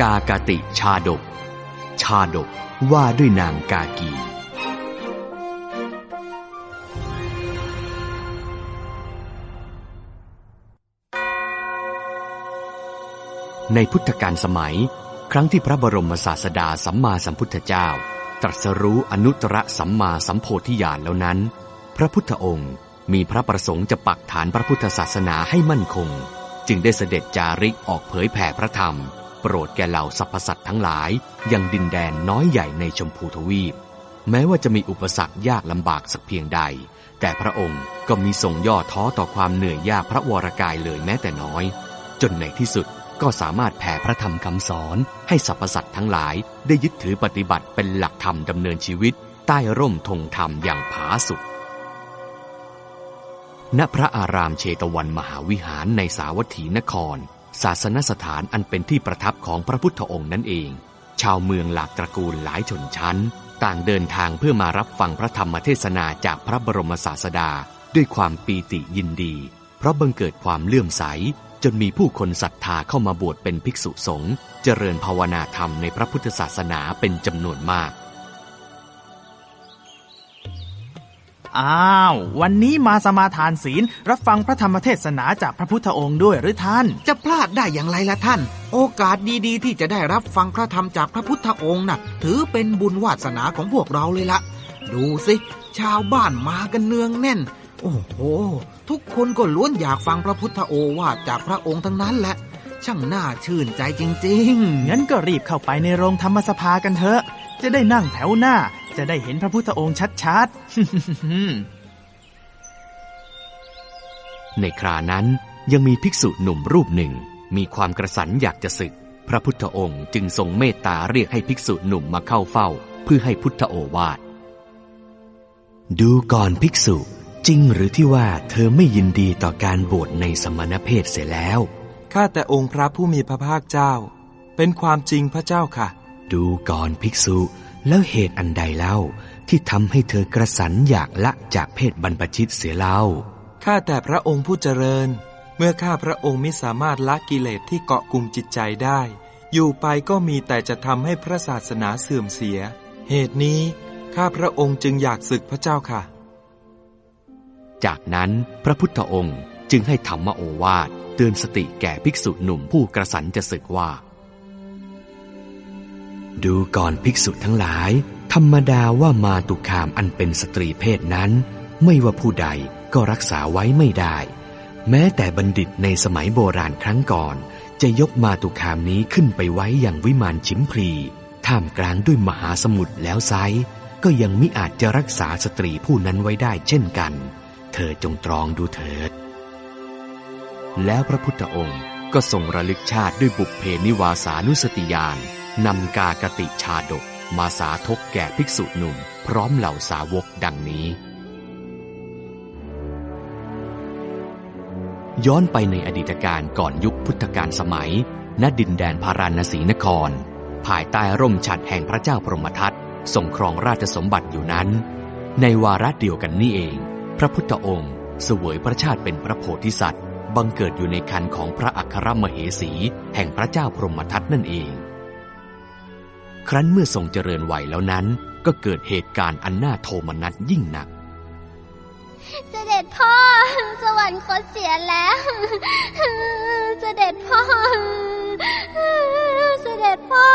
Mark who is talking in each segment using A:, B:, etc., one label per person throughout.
A: กากติชาดก ชาดกว่าด้วยนางกากี ในพุทธกาลสมัย ครั้งที่พระบรมศาสดาสัมมาสัมพุทธเจ้า ตรัสรู้อนุตตรสัมมาสัมโพธิญาณแล้วนั้น พระพุทธองค์มีพระประสงค์จะปักฐานพระพุทธศาสนาให้มั่นคง จึงได้เสด็จจาริกออกเผยแผ่พระธรรม โปรดแก่เหล่าสรรพสัตว์ทั้งหลายยังดินแดนน้อยใหญ่ในชมพูทวีป แม้ว่าจะมีอุปสรรคยากลำบากสักเพียงใด แต่พระองค์ก็มีทรงย่อท้อต่อความเหนื่อยยากพระวรกายเลยแม้แต่น้อย จนในที่สุดก็สามารถแผ่พระธรรมคำสอนให้สรรพสัตว์ทั้งหลายได้ยึดถือปฏิบัติเป็นหลักธรรมดำเนินชีวิต ใต้ร่มธงธรรมอย่างผาสุกณพระอารามเชตวันมหาวิหารในสาวัตถีนคร ศาสนสถานอันเป็นที่ประทับของพระพุทธองค์นั่นเอง ชาวเมืองหลากตระกูลหลายชนชั้น ต่างเดินทางเพื่อมารับฟังพระธรรมเทศนาจากพระบรมศาสดา ด้วยความปีติยินดี เพราะบังเกิดความเลื่อมใส จนมีผู้คนศรัทธาเข้ามาบวชเป็นภิกษุสงฆ์เจริญภาวนาธรรมในพระพุทธศาสนาเป็นจำนวนมาก
B: อ้าว วันนี้มาสมาทานศีล รับฟังพระธรรมเทศนาจากพระพุทธองค์ด้วยหรือท่าน
C: จะพลาดได้อย่างไรล่ะท่าน โอกาสดีๆ ที่จะได้รับฟังพระธรรมจากพระพุทธองค์น่ะ ถือเป็นบุญวาสนาของพวกเราเลยละดูสิ ชาวบ้านมากันเนืองแน่น โอ้โห ทุกคนก็ล้วนอยากฟังพระพุทธโอวาทจากพระองค์ทั้งนั้นแหละช่างน่าชื่นใจจริง ๆ
B: งั้นก็รีบเข้าไปในโรงธรรมสภากันเถอะ จะได้นั่งแถวหน้า จะได้เห็นพระพุทธองค์ชัดๆ
A: ในครานั้นยังมีภิกษุหนุ่มรูปหนึ่ง มีความกระสันอยากจะศึก พระพุทธองค์จึงทรงเมตตาเรียกให้ภิกษุหนุ่มมาเข้าเฝ้า เพื่อให้พุทธโอวาท ดูก่อนภิกษุจริงหรือที่ว่าเธอไม่ยินดีต่อการบวชในสมณเพศเสียแล้ว
D: ข้าแต่องค์พระผู้มีพระภาคเจ้า เป็นความจริงพระเจ้าค่ะ
A: ดูก่อนภิกษุ แล้วเหตุอันใดเล่าที่ทำให้เธอกระสันอยากละจากเพศบรรพชิตเสียเล่า
D: ข้าแต่พระองค์ผู้เจริญ เมื่อข้าพระองค์ไม่สามารถละกิเลสที่เกาะกลุ่มจิตใจได้ อยู่ไปก็มีแต่จะทำให้พระศาสนาเสื่อมเสีย เหตุนี้ข้าพระองค์จึงอยากศึกพระเจ้าค่ะ
A: จากนั้นพระพุทธองค์จึงให้ธรรมโอวาทเตือนสติแก่ภิกษุหนุ่มผู้กระสันจะศึกว่า ดูก่อนภิกษุทั้งหลาย ธรรมดาว่ามาตุคามอันเป็นสตรีเพศนั้น ไม่ว่าผู้ใดก็รักษาไว้ไม่ได้ แม้แต่บัณฑิตในสมัยโบราณครั้งก่อน จะยกมาตุคามนี้ขึ้นไปไว้อย่างวิมานชิมพลีท่ามกลางด้วยมหาสมุทรแล้วไซก็ยังมิอาจจะรักษาสตรีผู้นั้นไว้ได้เช่นกัน เธอจงตรองดูเถิด แล้วพระพุทธองค์ก็ทรงระลึกชาติด้วยบุพเพนิวาสานุสติญาณ นำกากติชาดกมาสาทกแก่ภิกษุหนุ่ม พร้อมเหล่าสาวกดังนี้ ย้อนไปในอดีตการก่อนยุคพุทธกาลสมัย ณดินแดนพาราณสีนคร ภายใต้ร่มฉัดแห่งพระเจ้าพรหมทัตทรงครองราชสมบัติอยู่นั้น ในวาระเดียวกันนี่เอง พระพุทธองค์ เสวยพระชาติเป็นพระโพธิสัตว์ บังเกิดอยู่ในคันของพระอัครมเหสี แห่งพระเจ้าพรหมทัตนั่นเอง ครั้นเมื่อทรงเจริญวัยแล้วนั้น ก็เกิดเหตุการณ์อันน่าโทมนัสยิ่งหนัก
E: เสด็จพ่อ สวรรคตเสียแล้ว เสด็จพ่อ เสด็จพ่อ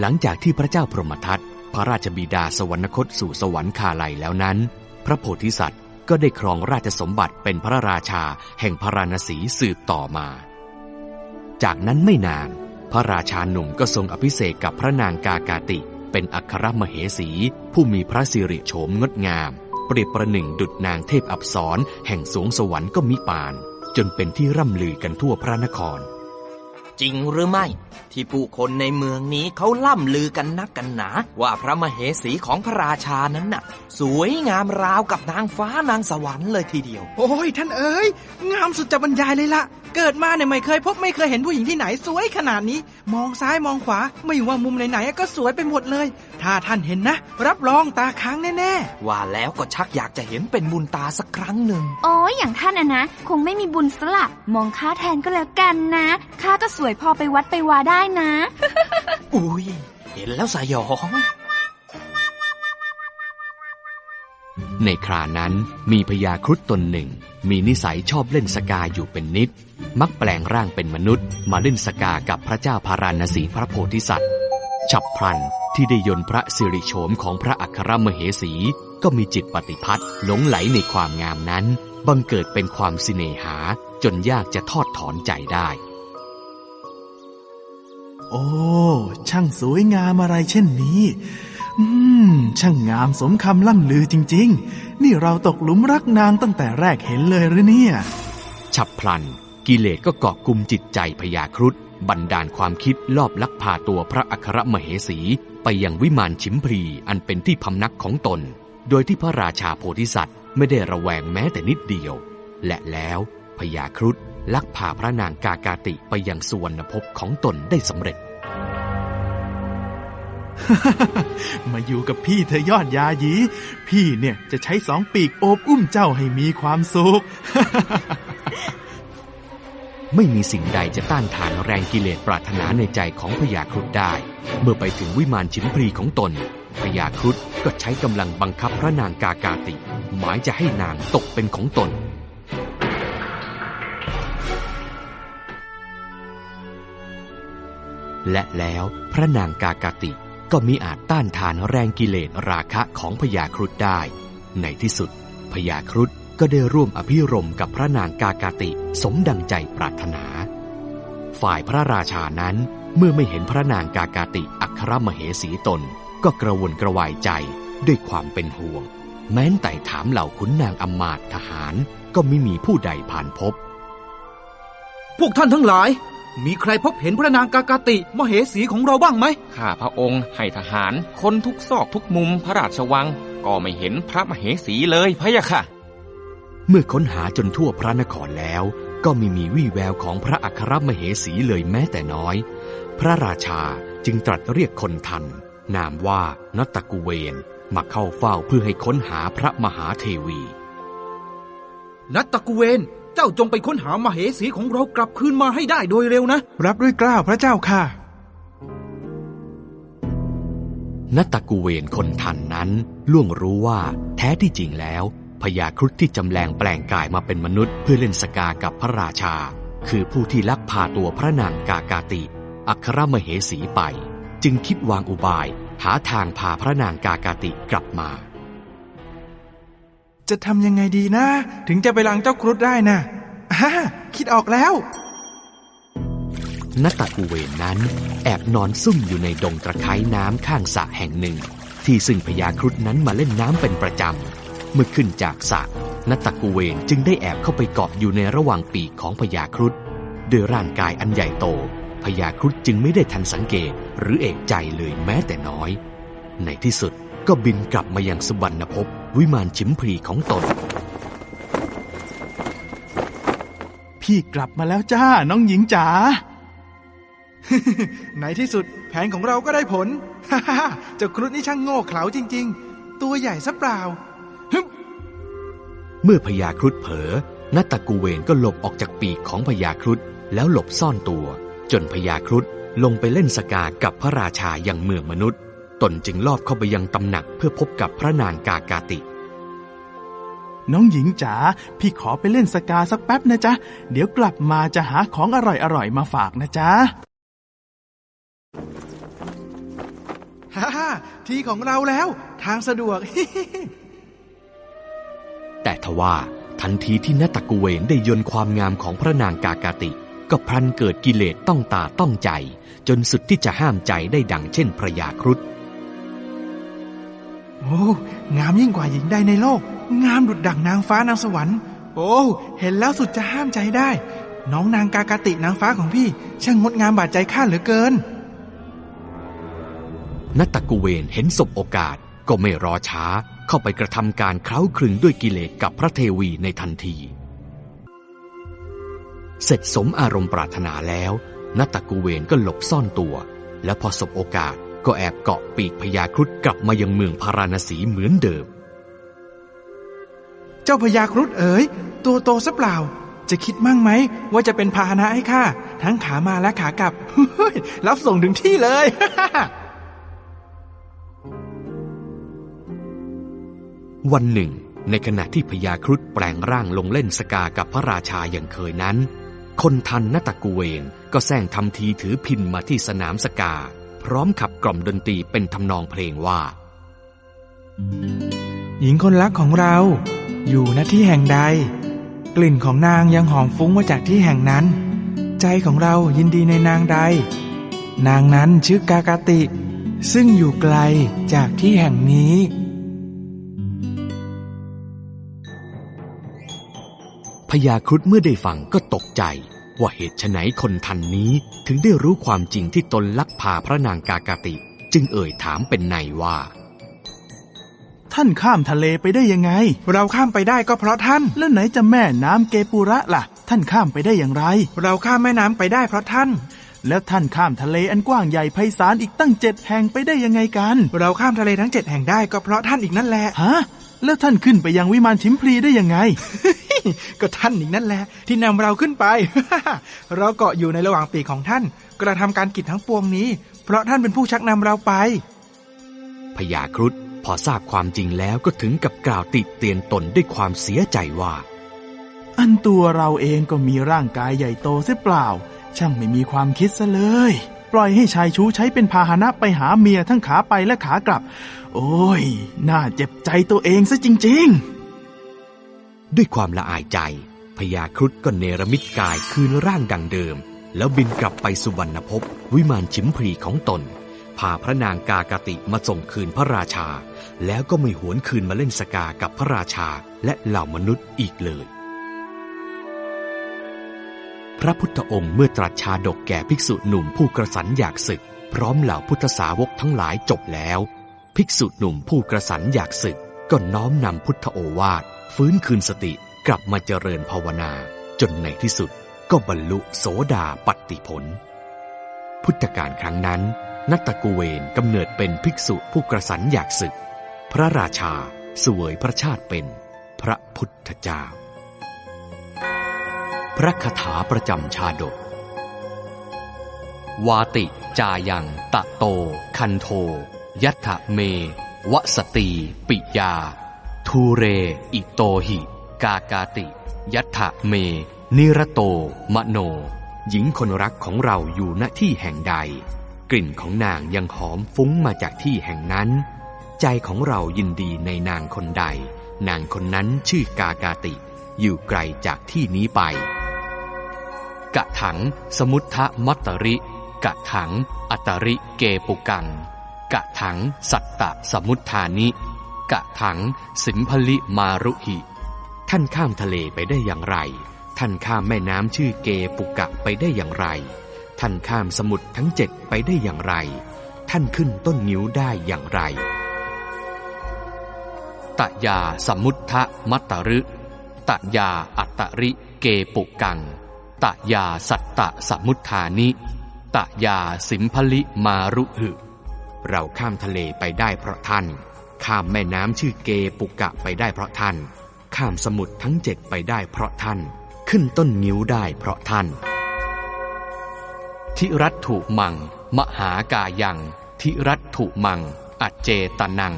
A: หลังจากที่พระเจ้าพรหมทัตพระราชบิดาสวรรคตสู่สวรรคาลัยแล้วนั้น พระโพธิสัตว์ก็ได้ครองราชสมบัติเป็นพระราชาแห่งพระราณสีสืบต่อมา จากนั้นไม่นาน พระราชาหนุ่มก็ทรงอภิเษกกับพระนางกากาติ เป็นอัครมเหสี ผู้มีพระสิริโฉมงดงาม เปรียบประหนึ่งดุจนางเทพอับสรแห่งสวงสวรรค์ก็มิปาน จนเป็นที่ร่ำลือกันทั่วพระนคร
F: จริงหรือไม่ ที่ผู้คนในเมืองนี้เขาล่ำลือกันนักกันหนา ว่าพระมเหสีของพระราชานั้นน่ะ สวยงามราวกับนางฟ้านางสวรรค์เลยทีเดียว
C: โอ้ยท่านเอ๋ยงามสุดจะบรรยายเลยละ
G: เกิดมาเนี่ยไม่เคยพบไม่เคยเห็นผู้หญิงที่ไหนสวยขนาดนี้ มองซ้ายมองขวา ไม่ว่ามุมไหนๆก็สวยไปหมดเลย ถ้าท่านเห็นนะ รับรองตาค้างแน่
F: ว่าแล้วก็ชักอยากจะเห็นเป็นบุญตาสักครั้งหนึ่ง
H: โอ้ยอย่างท่านอะนะ คงไม่มีบุญสละมองข้าแทนก็แล้วกันนะข้าจะสวยพอไปวัดไปวาได้นะ
F: อุ้ยเห็นแล้วสยอง
A: ในครานั้นมีพญาครุฑตนหนึ่ง มีนิสัยชอบเล่นสกาอยู่เป็นนิด มักแปลงร่างเป็นมนุษย์ มาเล่นสกากับพระเจ้าพาราณสีพระโพธิสัตว์ ฉับพลันที่ได้ยนพระสิริโฉมของพระอัครมเหสี ก็มีจิตปฏิพัทธ์หลงไหลในความงามนั้น บังเกิดเป็นความสิเนหาจนยากจะทอดถอนใจได้
B: โอ้ ช่างสวยงามอะไรเช่นนี้ อืม ช่างงามสมคำล่ำลือจริง ๆ นี่เราตกหลุมรักนางตั้งแต่แรกเห็นเลยหรือเนี่ย
A: ฉับพลัน กิเลสก็เกาะกลุ่มจิตใจพญาครุฑบันดาลความคิดลอบลักพาตัวพระอัครมเหสี ไปยังวิมานชิมพรีอันเป็นที่พำนักของตน โดยที่พระราชาโพธิสัตว์ไม่ได้ระแวงแม้แต่นิดเดียว และแล้วพญาครุฑลักพาพระนางกากาติไปยังสุวรรณภพของตนได้สำเร็จ
B: มาอยู่กับพี่เธอยอดยาหยี พี่เนี่ยจะใช้สองปีกโอบอุ้มเจ้าให้มีความสุข
A: ไม่มีสิ่งใดจะต้านทานแรงกิเลสปรารถนาในใจของพญาครุฑได้ เมื่อไปถึงวิมานชิมพรีของตนพญาครุฑก็ใช้กำลังบังคับพระนางกากาติ หมายจะให้นางตกเป็นของตน และแล้วพระนางกากาติ ก็มิอาจต้านทานแรงกิเลสราคะของพญาครุฑได้ ในที่สุดพญาครุฑก็ได้ร่วมอภิรมกับพระนางกากาติสมดังใจปรารถนา ฝ่ายพระราชานั้นเมื่อไม่เห็นพระนางกากาติอัครมเหสีตน ก็กระวนกระวายใจด้วยความเป็นห่วง แม้นแต่ถามเหล่าขุนนางอำมาตย์ทหารก็ไม่มีผู้ใดผ่านพบ
C: พวกท่านทั้งหลาย มีใครพบเห็นพระนางกากาติ มเหสีของเราบ้างไหม
I: ข้าพระองค์ให้ทหาร คนทุกซอกทุกมุมพระราชวัง ก็ไม่เห็นพระมเหสีเลยพะยะค่ะ
A: เมื่อค้นหาจนทั่วพระนครแล้ว ก็ไม่มีวี่แววของพระอัครมเหสีเลยแม้แต่น้อย พระราชาจึงตรัสเรียกคนทัน นามว่านัตตกุเวนมาเข้าเฝ้าเพื่อให้ค้นหาพระมหาเทวี
C: นัตตะกุเวน เจ้าจงไปค้นหามเหสีของเรากลับคืนมาให้ได้โดยเร็วนะ
B: รับด้วยเกล้าวพระเจ้าค่ะ
A: นัตตกุเวนคนทันนั้นล่วงรู้ว่าแท้ที่จริงแล้วพญาครุฑที่จำแรงแปลงกายมาเป็นมนุษย์ เพื่อเล่นสกากับพระราชา คือผู้ที่ลักพาตัวพระนางกากาติ อัครมเหสีไป จึงคิดวางอุบายหาทางพาพระนางกากาติกลับมา
G: จะทำยังไงดีนะ ถึงจะไปลังเจ้าครุฑได้นะอ่าคิดออกแล้ว
A: นัตตกุเวนนั้นแอบนอนซุ่มอยู่ในดงตะไคร้น้ำข้างสระแห่งหนึ่ง ที่ซึ่งพญาครุฑนั้นมาเล่นน้ำเป็นประจำ เมื่อขึ้นจากสระนัตตกุเวนจึงได้แอบเข้าไปเกาะอยู่ในระหว่างปีกของพญาครุฑด้วยร่างกายอันใหญ่โตพญาครุฑจึงไม่ได้ทันสังเกตหรือเอกใจเลยแม้แต่น้อย ในที่สุด ก็บินกลับมายังสุบรรณภพวิมานชิมพรีของตน
B: พี่กลับมาแล้วจ้า น้องหญิงจ๋า
G: ในที่สุดแผนของเราก็ได้ผลฮ่าฮ่าเจ้าครุฑนี่ช่างโง่เขลาจริง ๆ ตัวใหญ่ซะเปล่าฮึม
A: เมื่อพญาครุฑเผลอนัตตกูเวนก็หลบออกจากปีกของพญาครุฑแล้วหลบซ่อนตัว จนพญาครุฑลงไปเล่นสกากับพระราชาอย่างเมืองมนุษย์ ตนจึงลอบเข้าไปยังตำหนักเพื่อพบกับพระนางกากาติ
B: น้องหญิงจ๋าพี่ขอไปเล่นสกาสักแป๊บนะจ๊ะ เดี๋ยวกลับมาจะหาของอร่อยๆมาฝากนะจ๊ะ
G: ฮ่าฮ่าทีของเราแล้วทางสะดวก
A: แต่ทว่าทันทีที่นัตตกูเวนได้ยนต์ความงามของพระนางกากาติ ก็พลันเกิดกิเลสต้องตาต้องใจ จนสุดที่จะห้ามใจได้ดังเช่นพระยาครุฑ
G: โอ้งามยิ่งกว่าหญิงใดในโลก งามดุดดั่งนางฟ้านางสวรรค์ โอ้เห็นแล้วสุดจะห้ามใจได้ น้องนางกากาตินางฟ้าของพี่ ช่างงดงามบาดใจข้าเหลือเกิน
A: นัตตกูเวนเห็นสบโอกาสก็ไม่รอช้าเข้าไปกระทำการเคล้าคลึงด้วยกิเลสกับพระเทวีในทันที เสร็จสมอารมณ์ปรารถนาแล้ว นัตตกูเวนก็หลบซ่อนตัว แล้วพอสบโอกาส ก็แอบเกาะปีกพญาครุฑกลับมายังเมืองพาราณสีเหมือนเดิม
G: เจ้าพญาครุฑเอ๋ยตัวโตซะเปล่า จะคิดมั่งไหม ว่าจะเป็นพาหนะให้ข้าทั้งขามาและขากลับเฮ้ยรับส่งถึงที่เลย
A: วันหนึ่ง ในขณะที่พญาครุฑแปลงร่างลงเล่นสกากับพระราชาอย่างเคยนั้น คนทันนตะกูเวนก็แซงทำทีถือพินมาที่สนามสกา พร้อมขับกล่อมดนตรีเป็นทำนองเพลงว่า
G: หญิงคนรักของเรา อยู่ณที่แห่งใด กลิ่นของนางยังหอมฟุ้งมาจากที่แห่งนั้น ใจของเรายินดีในนางใด นางนั้นชื่อกากาติ ซึ่งอยู่ไกลจากที่แห่งนี้
A: พญาครุฑเมื่อได้ฟังก็ตกใจ ว่าเหตุไฉนคนทันนี้ถึงได้รู้ความจริงที่ตนลักพาพระนางกากาติ จึงเอ่ยถามเป็นในว่า
B: ท่านข้ามทะเลไปได้ยังไง
G: เราข้ามไปได้ก็เพราะท่าน
B: แล้วไหนจะแม่น้ำเกปุระล่ะ ท่านข้ามไปได้อย่างไร
G: เราข้ามแม่น้ำไปได้เพราะท่าน
B: แล้วท่านข้ามทะเลอันกว้างใหญ่ไพศาลอีกตั้งเจ็ดแห่งไปได้ยังไงกัน
G: เราข้ามทะเลทั้งเจ็ดแห่งได้ก็เพราะท่านอีกนั่นแหละ
B: ฮะแล้วท่านขึ้นไปยังวิมานชิมพลีได้ยังไง
G: ก็ท่านอีกนั่นแหละ ที่นำเราขึ้นไป เราเกาะอยู่ในระหว่างปีกของท่าน กระทำการกิจทั้งปวงนี้ เพราะท่านเป็นผู้ชักนำเราไป
A: พญาครุฑพอทราบความจริงแล้วก็ถึงกับกล่าวติเตียนตนด้วยความเสียใจว่า
B: อันตัวเราเองก็มีร่างกายใหญ่โตเสียเปล่า ช่างไม่มีความคิดซะเลย ปล่อยให้ชายชู้ใช้เป็นพาหนะไปหาเมียทั้งขาไปและขากลับ โอ้ย น่าเจ็บใจตัวเองซะจริง ๆ
A: ด้วยความละอายใจพญาครุฑก็เนรมิตกายคืนร่างดังเดิม แล้วบินกลับไปสุวรรณภพวิมานชิมพลีของตน พาพระนางกากติมาส่งคืนพระราชา แล้วก็ไม่หวนคืนมาเล่นสกากับพระราชาและเหล่ามนุษย์อีกเลย พระพุทธองค์เมื่อตรัสชาดกแก่ภิกษุหนุ่มผู้กระสันอยากศึก พร้อมเหล่าพุทธสาวกทั้งหลายจบแล้ว ภิกษุหนุ่มผู้กระสันอยากศึก ก็น้อมนำพุทธโอวาทฟื้นคืนสติกลับมาเจริญภาวนา จนในที่สุดก็บรรลุโสดาปัตติผล พุทธกาลครั้งนั้น นัตตะกูเวนกำเนิดเป็นภิกษุผู้กระสันอยากศึก พระราชาสวยพระชาติเป็นพระพุทธเจ้า พระคาถาประจำชาดก วาติจายังตะโต คันโท ยัตถเม วสตีปิยา ทูเร อิโตหิ กากาติ ยัตถเม นิรโต มโน หญิงคนรักของเราอยู่ณที่แห่งใด กลิ่นของนางยังหอมฟุ้งมาจากที่แห่งนั้น ใจของเรายินดีในนางคนใด นางคนนั้นชื่อกากาติ อยู่ไกลจากที่นี้ไป กะถัง สมุทธมัตตริ กะถัง อัตตริเกปุกัง กะถังสัตตะสมุทธานิ กะถังสิมพลิมารุหิ ท่านข้ามทะเลไปได้อย่างไร ท่านข้ามแม่น้ำชื่อเกปุกะไปได้อย่างไร ท่านข้ามสมุทรทั้งเจ็ดไปได้อย่างไร ท่านขึ้นต้นนิ้วได้อย่างไร ตะยาสมุทธมัตตรึตะยาอัตตริเกปุกัง ตะยาสัตตะสมุทธานิ ตะยาสิมพลิมารุหึ เราข้ามทะเลไปได้เพราะท่าน ข้ามแม่น้ำชื่อเกปุกะไปได้เพราะท่าน ข้ามสมุทรทั้งเจ็ดไปได้เพราะท่าน ขึ้นต้นนิ้วได้เพราะท่าน ทิรัตถุมัง มหากายัง ทิรัตถุมังอัจเจตนัง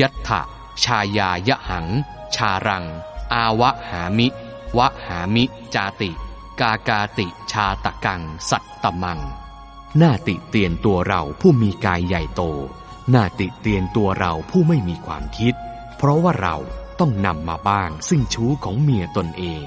A: ยัตถะชายายะหัง ชารัง อาวะหามิ วะหามิ จาติ กากาติชาตะกัง สัตตมัง หน้าติเตียนตัวเราผู้มีกายใหญ่โต หน้าติเตียนตัวเราผู้ไม่มีความคิด เพราะว่าเราต้องนำมาบ้างซึ่งชู้ของเมียตนเอง